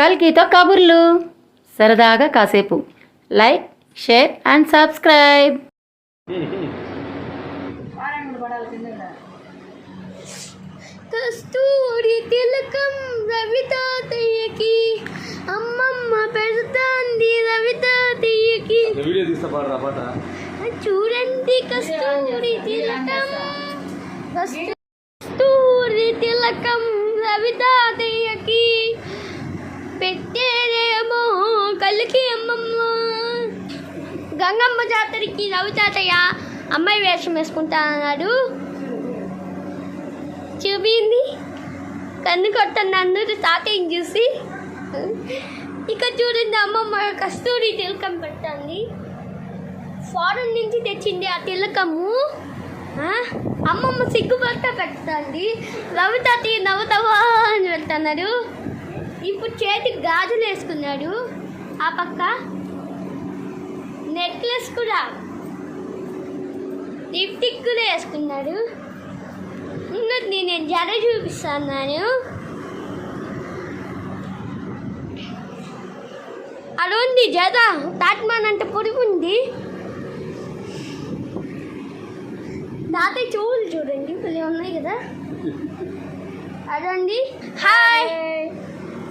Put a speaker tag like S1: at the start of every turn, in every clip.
S1: కల్కితో కబుర్లు సరదాగా కాసేపు లైక్ షేర్ అండ్ సబ్స్క్రైబ్
S2: కస్తూరి తిలకం రవి తాతయ్యకి అమ్మమ్మ పెడుతుంది రవి తాతయ్యకి చూడండి కస్తూరి తిలకం కస్తూరి తిలకం రవి తాతయ్య పెట్టేదేమో కలికి అమ్మమ్మ గంగమ్మ జాతరికి రవి తాతయ్య అమ్మాయి వేషం వేసుకుంటా అన్నాడు చూపింది కన్ను కొట్టన్నాను తాతయ్యని చూసి ఇక చూడండి అమ్మమ్మ కస్తూరి తిలకం పెట్టండి ఫారెన్ నుంచి తెచ్చింది ఆ తిలకము అమ్మమ్మ సిగ్గుపడతా పెట్టండి రవి తాతయ్య నవ్వుతావా అని పెడతాడు ఇప్పుడు చేతికి గాజులు వేసుకున్నాడు ఆ పక్క నెక్లెస్ కూడా లిప్టిక్ కూడా వేసుకున్నాడు ఇంకొక నేను జడ చూపిస్తున్నాను అలా ఉంది జడ తాట్మాన్ అంటే పొడుగు ఉంది దాత చూడు చూడండి పిల్లలు ఉన్నాయి కదా అదండి హాయ్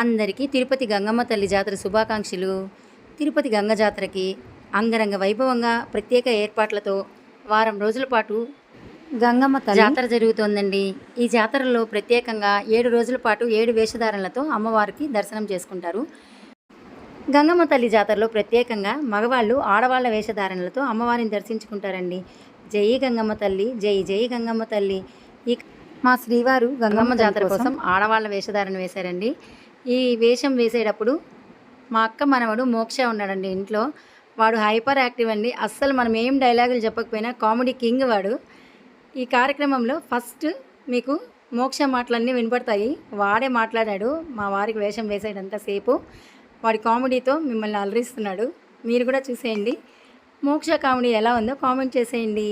S1: అందరికీ తిరుపతి గంగమ్మ తల్లి జాతర శుభాకాంక్షలు తిరుపతి గంగ జాతరకి అంగరంగ వైభవంగా ప్రత్యేక ఏర్పాట్లతో వారం రోజుల పాటు గంగమ్మ తల్లి జాతర జరుగుతోందండి ఈ జాతరలో ప్రత్యేకంగా ఏడు రోజుల పాటు ఏడు వేషధారణలతో అమ్మవారికి దర్శనం చేసుకుంటారు గంగమ్మ తల్లి జాతరలో ప్రత్యేకంగా మగవాళ్ళు ఆడవాళ్ళ వేషధారణలతో అమ్మవారిని దర్శించుకుంటారండి జై గంగమ్మ తల్లి జై జై గంగమ్మ తల్లి ఈ మా శ్రీవారు గంగమ్మ జాతర కోసం ఆడవాళ్ళ వేషధారణ వేశారండి ఈ వేషం వేసేటప్పుడు మా అక్క మనవడు మోక్ష ఉన్నాడండి ఇంట్లో వాడు హైపర్ యాక్టివ్ అండి అస్సలు మనం ఏం డైలాగులు చెప్పకపోయినా కామెడీ కింగ్ వాడు ఈ కార్యక్రమంలో ఫస్ట్ మీకు మోక్ష మాటలన్నీ వినపడతాయి వాడే మాట్లాడాడు మా వారికి వేషం సేపు వాడి కామెడీతో మిమ్మల్ని అలరిస్తున్నాడు మీరు కూడా చూసేయండి మోక్ష కామెడీ ఎలా ఉందో కామెంట్ చేసేయండి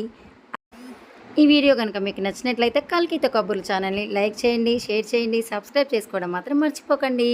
S1: ఈ వీడియో కనుక మీకు నచ్చినట్లయితే కల్కిత కబుర్లు ఛానల్ని లైక్ చేయండి షేర్ చేయండి సబ్స్క్రైబ్ చేసుకోవడం మాత్రం మర్చిపోకండి